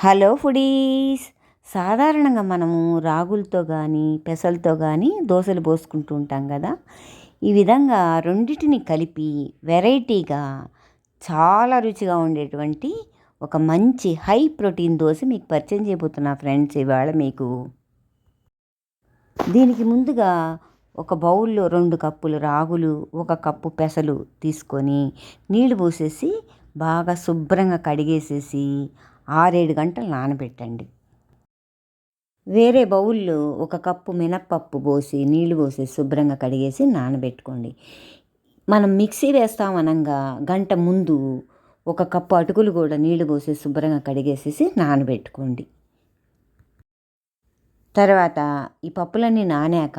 Hello foodies. సాధారణంగా మనము రాగులతో కానీ పెసలతో కానీ దోశలు పోసుకుంటూ ఉంటాం కదా. ఈ విధంగా రెండింటిని కలిపి వెరైటీగా చాలా రుచిగా ఉండేటువంటి ఒక మంచి హై ప్రోటీన్ దోశ మీకు పరిచయం చేయబోతున్నా ఫ్రెండ్స్ ఇవాళ మీకు. దీనికి ముందుగా ఒక బౌల్లో రెండు కప్పులు రాగులు ఒక కప్పు పెసలు తీసుకొని నీళ్ళు పోసేసి బాగా శుభ్రంగా కడిగేసేసి ఆరేడు గంటలు నానబెట్టండి. వేరే బౌల్లో ఒక కప్పు మినప్పప్పు పోసి నీళ్ళు పోసి శుభ్రంగా కడిగేసి నానబెట్టుకోండి. మనం మిక్సీ వేస్తామనంగా గంట ముందు ఒక కప్పు అటుకులు కూడా నీళ్ళు పోసి శుభ్రంగా కడిగేసేసి నానబెట్టుకోండి. తర్వాత ఈ పప్పులన్నీ నానాక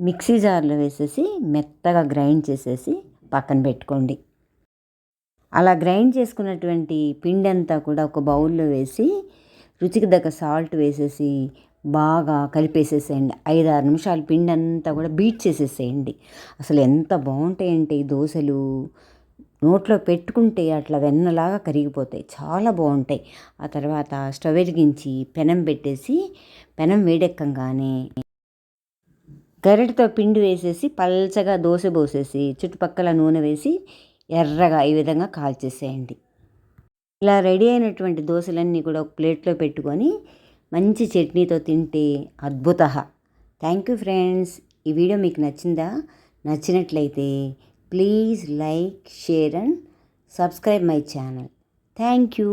మిక్సీ జార్లో వేసేసి మెత్తగా గ్రైండ్ చేసేసి పక్కన పెట్టుకోండి. అలా గ్రైండ్ చేసుకున్నటువంటి పిండి అంతా కూడా ఒక బౌల్లో వేసి రుచికి దగ్గర సాల్ట్ వేసేసి బాగా కలిపేసేసేయండి. ఐదు ఆరు నిమిషాలు పిండి అంతా కూడా బీట్ చేసేసేయండి. అసలు ఎంత బాగుంటాయంటే ఈ దోశలు. నోట్లో పెట్టుకుంటే అట్లా వెన్నలాగా కరిగిపోతాయి. చాలా బాగుంటాయి. ఆ తర్వాత స్టవ్ వెలిగించి పెనం పెట్టేసి పెనం వేడెక్కంగానే గరిటతో పిండి వేసేసి పల్చగా దోశ పోసేసి చుట్టుపక్కల నూనె వేసి ఎర్రగా ఈ విధంగా కాల్చేసేయండి. ఇలా రెడీ అయినటువంటి దోశలన్నీ కూడా ఒక ప్లేట్లో పెట్టుకొని మంచి చట్నీతో తింటే అద్భుత. Thank you friends. ఈ వీడియో మీకు నచ్చిందా? నచ్చినట్లయితే please like share and subscribe my channel. Thank you.